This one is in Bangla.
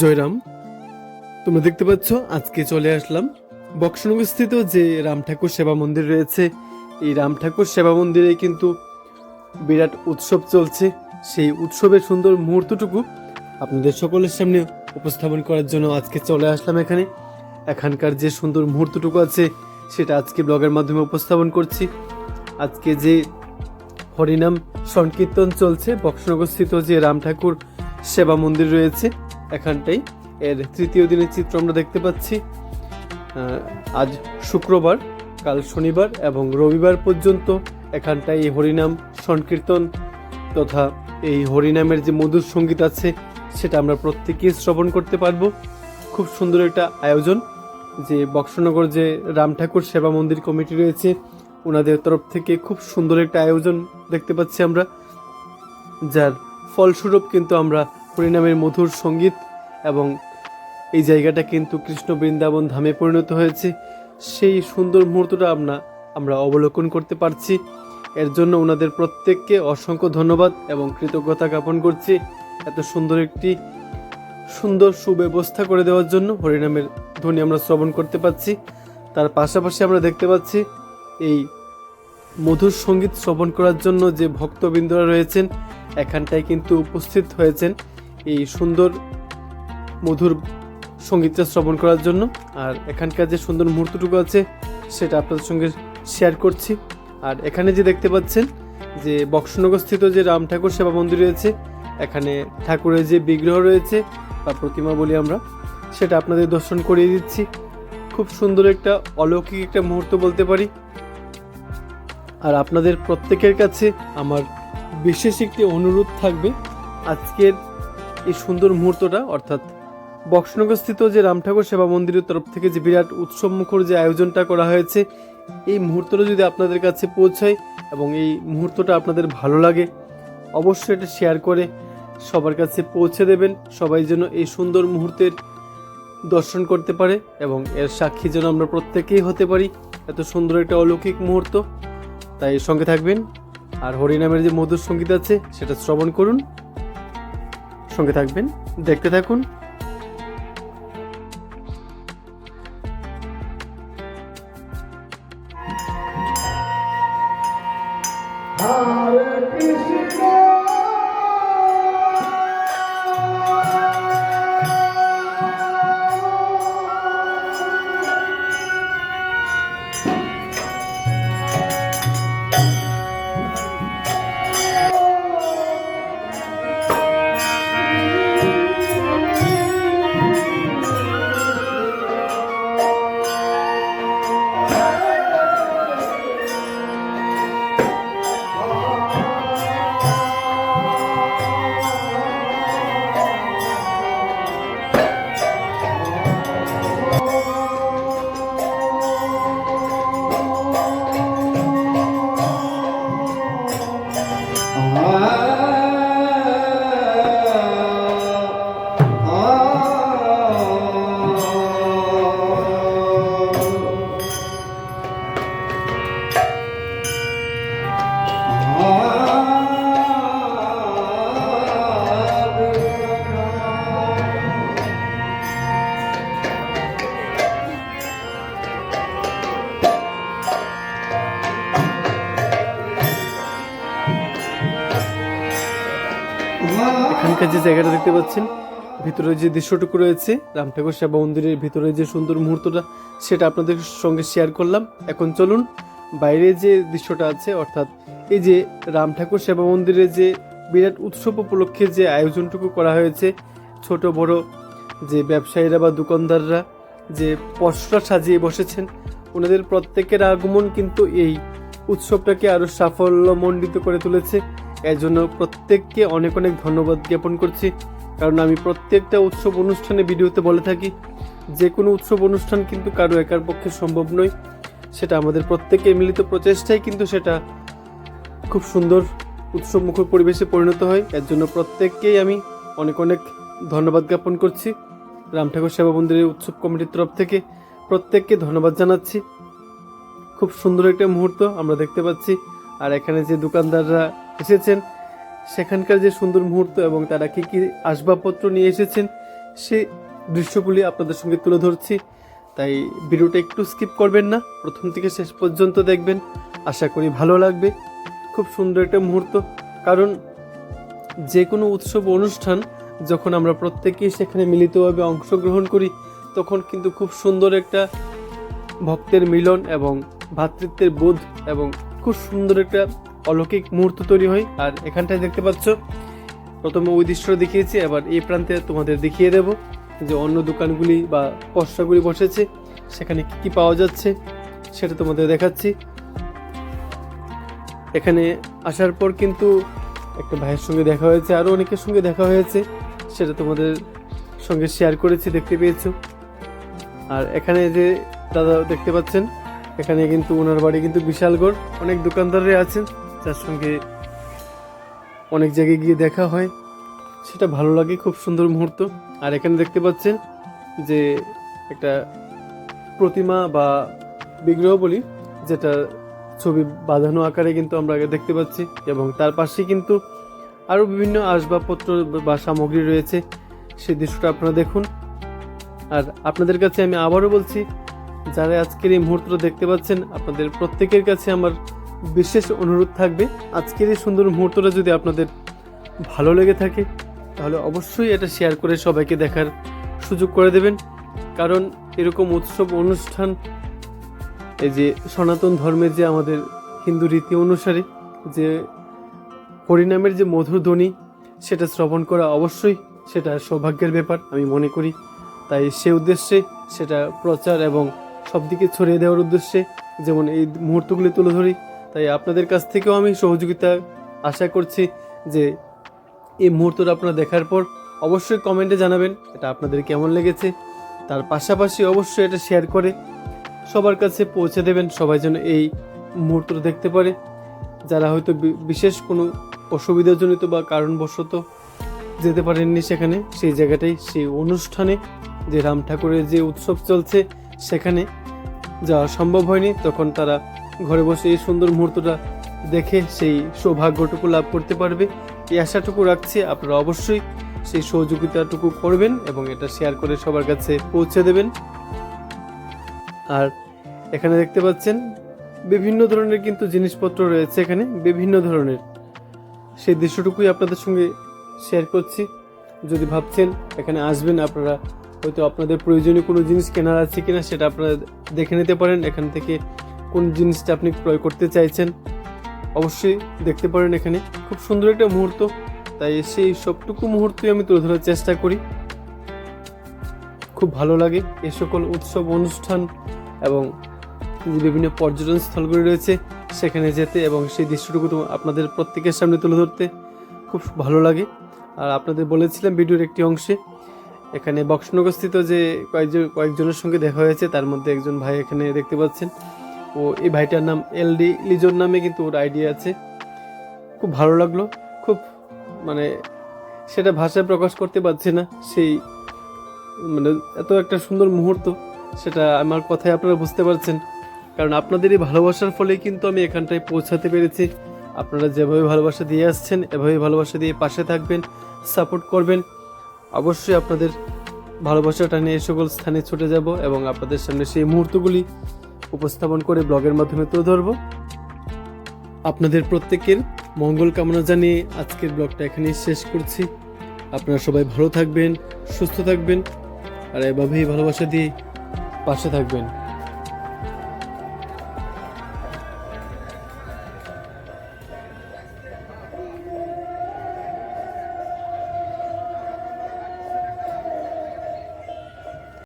জয়রাম, তোমরা দেখতে পাচ্ছ, আজকে চলে আসলাম বক্সনগর স্থিত যে রাম ঠাকুর সেবা মন্দির রয়েছে। এই রাম ঠাকুর সেবা মন্দিরে কিন্তু বিরাট উৎসব চলছে। সেই উৎসবের সুন্দর মুহূর্তটুকু আপনাদের সকলের সামনে উপস্থাপন করার জন্য আজকে চলে আসলাম এখানে। এখানকার যে সুন্দর মুহূর্তটুকু আছে, সেটা আজকে ব্লগের মাধ্যমে উপস্থাপন করছি। আজকে যে হরিনাম সংকীর্তন চলছে বক্সনগর স্থিত যে রাম ঠাকুর সেবা মন্দির রয়েছে এখানটাই। এর তৃতীয় দিনের চিত্র আমরা দেখতে পাচ্ছি। আজ শুক্রবার, কাল শনিবার এবং রবিবার পর্যন্ত এখানটায় এই হরিনাম সংকীর্তন তথা এই হরিনামের যে মধুর সংগীত আছে, সেটা আমরা প্রত্যেকেই শ্রবণ করতে পারব। খুব সুন্দর একটা আয়োজন যে বক্সনগর যে রাম ঠাকুর সেবা মন্দির কমিটি রয়েছে, ওনাদের তরফ থেকে খুব সুন্দর একটা আয়োজন দেখতে পাচ্ছি আমরা। যার ফলস্বরূপ কিন্তু আমরা হরিনামের মধুর সংগীত এবং এই জায়গাটা কিন্তু কৃষ্ণ বৃন্দাবন ধামে পরিণত হয়েছে। সেই সুন্দর মুহূর্তটা আমরা আমরা অবলোকন করতে পারছি। এর জন্য ওনাদের প্রত্যেককে অসংখ্য ধন্যবাদ এবং কৃতজ্ঞতা জ্ঞাপন করছি এত সুন্দর একটি সুন্দর সুব্যবস্থা করে দেওয়ার জন্য। হরিনামের ধ্বনি আমরা শ্রবণ করতে পাচ্ছি তার পাশাপাশি আমরা দেখতে পাচ্ছি এই মধুর সংগীত শ্রবণ করার জন্য যে ভক্তবৃন্দরা রয়েছেন, এখানটায় কিন্তু উপস্থিত হয়েছেন। এই সুন্দর মধুর সঙ্গীতটা শ্রবণ করার জন্য। আর এখানকার যে সুন্দর মুহূর্তটুকু আছে, সেটা আপনাদের সঙ্গে শেয়ার করছি। আর এখানে যে দেখতে পাচ্ছেন, যে বক্সনগরস্থিত যে রাম ঠাকুর সেবা মন্দির রয়েছে, এখানে ঠাকুরের যে বিগ্রহ রয়েছে, বা প্রতিমা বলি আমরা, সেটা আপনাদের দর্শন করিয়ে দিচ্ছি। খুব সুন্দর একটা অলৌকিক একটা মুহূর্ত বলতে পারি। আর আপনাদের প্রত্যেকের কাছে আমার বিশেষ একটি অনুরোধ থাকবে, আজকের এই সুন্দর মুহূর্তটা, অর্থাৎ বক্সনগরস্থিত যে রাম ঠাকুর সেবা মন্দিরের তরফ থেকে যে বিরাট উৎসব মুখর যে আয়োজনটা করা হয়েছে, এই মুহূর্তটা যদি আপনাদের কাছে পৌঁছায় এবং এই মুহূর্তটা আপনাদের ভালো লাগে, অবশ্যই এটা শেয়ার করে সবার কাছে পৌঁছে দেবেন। সবাই যেন এই সুন্দর মুহূর্তের দর্শন করতে পারে এবং এর সাক্ষী যেন আমরা প্রত্যেকেই হতে পারি। এত সুন্দর একটা অলৌকিক মুহূর্ত। তাই সঙ্গে থাকবেন। আর হরিনামের যে মধুর সংগীত আছে, সেটা শ্রবণ করুন। সঙ্গে থাকবেন। দেখতে থাকুন। Hare Krishna এখানকার যে জায়গাটা দেখতে পাচ্ছেন, ভিতরে যে দৃশ্যটুকু রয়েছে, রাম ঠাকুর সেবা মন্দিরের ভিতরে যে সুন্দর মুহূর্তটা, সেটা আপনাদের সঙ্গে শেয়ার করলাম। এখন চলুন, বাইরে যে দৃশ্যটা আছে, অর্থাৎ এই যে রাম ঠাকুর সেবা মন্দিরে যে বিরাট উৎসব উপলক্ষে যে আয়োজনটুকু করা হয়েছে, ছোট বড় যে ব্যবসায়ীরা বা দোকানদাররা যে পশরা সাজিয়ে বসেছেন, ওনাদের প্রত্যেকের আগমন কিন্তু এই উৎসবটাকে আরও সাফল্যমণ্ডিত করে তুলেছে। এর জন্য প্রত্যেককে অনেক অনেক ধন্যবাদ জ্ঞাপন করছি। কারণ আমি প্রত্যেকটা উৎসব অনুষ্ঠানে ভিডিওতে বলে থাকি যে কোনো উৎসব অনুষ্ঠান কিন্তু কারও একার পক্ষে সম্ভব নয়। সেটা আমাদের প্রত্যেকের মিলিত প্রচেষ্টাই কিন্তু সেটা খুব সুন্দর উৎসব মুখর পরিবেশে পরিণত হয়। এর জন্য প্রত্যেককেই আমি অনেক অনেক ধন্যবাদ জ্ঞাপন করছি। রাম ঠাকুর সেবা মন্দিরের উৎসব কমিটির তরফ থেকে প্রত্যেককে ধন্যবাদ জানাচ্ছি। খুব সুন্দর একটা মুহূর্ত আমরা দেখতে পাচ্ছি। আর এখানে যে দোকানদাররা এসেছেন। সেখানকার যে সুন্দর মুহূর্ত এবং তারা কি কি আসবাবপত্র নিয়ে এসেছেন, সে দৃশ্যগুলি আপনাদের সঙ্গে তুলে ধরছি। তাই ভিডিওটা একটু স্কিপ করবেন না, প্রথম থেকে শেষ পর্যন্ত দেখবেন। আশা করি ভালো লাগবে। খুব সুন্দর একটা মুহূর্ত। কারণ যে কোনো উৎসব অনুষ্ঠান যখন আমরা প্রত্যেকেই সেখানে মিলিতভাবে অংশগ্রহণ করি, তখন কিন্তু খুব সুন্দর একটা ভক্তের মিলন এবং ভ্রাতৃত্বের বোধ এবং খুব সুন্দর একটা অলৌকিক মুহূর্ত তৈরি হয়। আর এখানটায় দেখতে পাচ্ছ, প্রথমে ওই দৃশ্যটা দেখিয়েছি, এবার এই প্রান্তে তোমাদের দেখিয়ে দেব যে অন্য দোকানগুলি বা পশরাগুলি বসেছে, সেখানে কি কি পাওয়া যাচ্ছে, সেটা তোমাদের দেখাচ্ছি। এখানে আসার পর কিন্তু একটা ভাইয়ের সঙ্গে দেখা হয়েছে, আরও অনেকের সঙ্গে দেখা হয়েছে, সেটা তোমাদের সঙ্গে শেয়ার করেছি, দেখতে পেয়েছ। আর এখানে যে দাদা দেখতে পাচ্ছেন, এখানে কিন্তু ওনার বাড়ি কিন্তু বিশালগড়, অনেক দোকানদাররা আছেন। যার সঙ্গে অনেক জায়গায় গিয়ে দেখা হয়। সেটা ভালো লাগে, খুব সুন্দর মুহূর্ত। আর এখানে দেখতে পাচ্ছেন যে একটা প্রতিমা বা বিগ্রহ বলি, যেটা ছবি বাঁধানো আকারে কিন্তু আমরা আগে দেখতে পাচ্ছি। এবং তার পাশে কিন্তু আরও বিভিন্ন আসবাবপত্র বা সামগ্রী রয়েছে। সেই দৃশ্যটা আপনারা দেখুন। আর আপনাদের কাছে আমি আবারও বলছি, যারা আজকের এই মুহূর্তটা দেখতে পাচ্ছেন, আপনাদের প্রত্যেকের কাছে আমার বিশেষ অনুরোধ থাকবে। আজকের এই সুন্দর মুহূর্তটা যদি আপনাদের ভালো লেগে থাকে, তাহলে অবশ্যই এটা শেয়ার করে সবাইকে দেখার সুযোগ করে দেবেন। কারণ এরকম উৎসব অনুষ্ঠান, এই যে সনাতন ধর্মের যে আমাদের হিন্দু রীতি অনুসারে যে হরিনামের যে মধুর ধ্বনি, সেটা শ্রবণ করা অবশ্যই সেটা সৌভাগ্যের ব্যাপার, আমি মনে করি। তাই সে উদ্দেশ্যে সেটা প্রচার এবং সব দিকে ছড়িয়ে দেওয়ার উদ্দেশ্যে যেমন এই মুহূর্তগুলি তুলে ধরি তাই আপনাদের কাছ থেকেও আমি সহযোগিতা আশা করছি যে এই মুহূর্তটা আপনারা দেখার পর অবশ্যই কমেন্টে জানাবেন এটা আপনাদের কেমন লেগেছে। তার পাশাপাশি অবশ্যই এটা শেয়ার করে সবার কাছে পৌঁছে দেবেন, সবাই যেন এই মুহূর্তটা দেখতে পারে। যারা হয়তো বিশেষ কোনো অসুবিধাজনিত বা কারণবশত যেতে পারেননি সেখানে, সেই জায়গাটাই, সেই অনুষ্ঠানে যে রাম ঠাকুরের যে উৎসব চলছে সেখানে যাওয়া সম্ভব হয়নি, তখন তারা ঘরে বসে এই সুন্দর মুহূর্তটা দেখে সেই সৌভাগ্যটুকু লাভ করতে পারবে। এই আশাটুকু রাখছি, আপনারা অবশ্যই সেই সহযোগিতাটুকু করবেন এবং এটা শেয়ার করে সবার কাছে পৌঁছে দেবেন। আর এখানে দেখতে পাচ্ছেন, বিভিন্ন ধরনের কিন্তু জিনিসপত্র রয়েছে এখানে, বিভিন্ন ধরনের। সেই দৃশ্যটুকুই আপনাদের সঙ্গে শেয়ার করছি। যদি ভাবছেন এখানে আসবেন, আপনারা হয়তো আপনাদের প্রয়োজনীয় কোনো জিনিস কেনার আছে কিনা সেটা আপনারা দেখে নিতে পারেন। এখান থেকে কোন জিনিসটা আপনি ক্রয় করতে চাইছেন, অবশ্যই দেখতে পারেন এখানে। খুব সুন্দর একটা মুহূর্ত, তাই সেই সবটুকু মুহূর্তই আমি তুলে ধরার চেষ্টা করি। খুব ভালো লাগে এ সকল উৎসব, অনুষ্ঠান এবং বিভিন্ন পর্যটন স্থলগুলি রয়েছে সেখানে যেতে এবং সেই দৃশ্যটুকু আপনাদের প্রত্যেকের সামনে তুলে ধরতে খুব ভালো লাগে। আর আপনাদের বলেছিলাম ভিডিওর একটি অংশে, এখানে বক্সনগরস্থিত যে কয়েকজন, কয়েকজনের সঙ্গে দেখা হয়েছে, তার মধ্যে একজন ভাই এখানে দেখতে পাচ্ছেন। ও এই ভাইটার নাম এলডি লিজোর নামে কিন্তু ওর আইডিয়া আছে। খুব ভালো লাগল, খুব মানে সেটা ভাষায় প্রকাশ করতে পারছি না, সেই মানে এত একটা সুন্দর মুহূর্ত, সেটা আমার কথায় আপনারা বুঝতে পারছেন। কারণ আপনাদের এই ভালোবাসার ফলে কিন্তু আমি এখানটায় পৌঁছাতে পেরেছি। আপনারা যেভাবে ভালোবাসা দিয়ে আসছেন এভাবে ভালোবাসা দিয়ে পাশে থাকবেন, সাপোর্ট করবেন। অবশ্যই আপনাদের ভালোবাসাটা নিয়ে সকল স্থানে ছুটে যাব এবং আপনাদের সামনে সেই মুহূর্তগুলি উপস্থাপন করে ব্লগের মাধ্যমে তুলে ধরব। আপনাদের প্রত্যেকের মঙ্গল কামনা জানিয়ে আজকের ব্লগটা এখানেই শেষ করছি। আপনারা সবাই ভালো থাকবেন, সুস্থ থাকবেন, আর এভাবেই ভালোবাসা দিয়ে পাশে থাকবেন।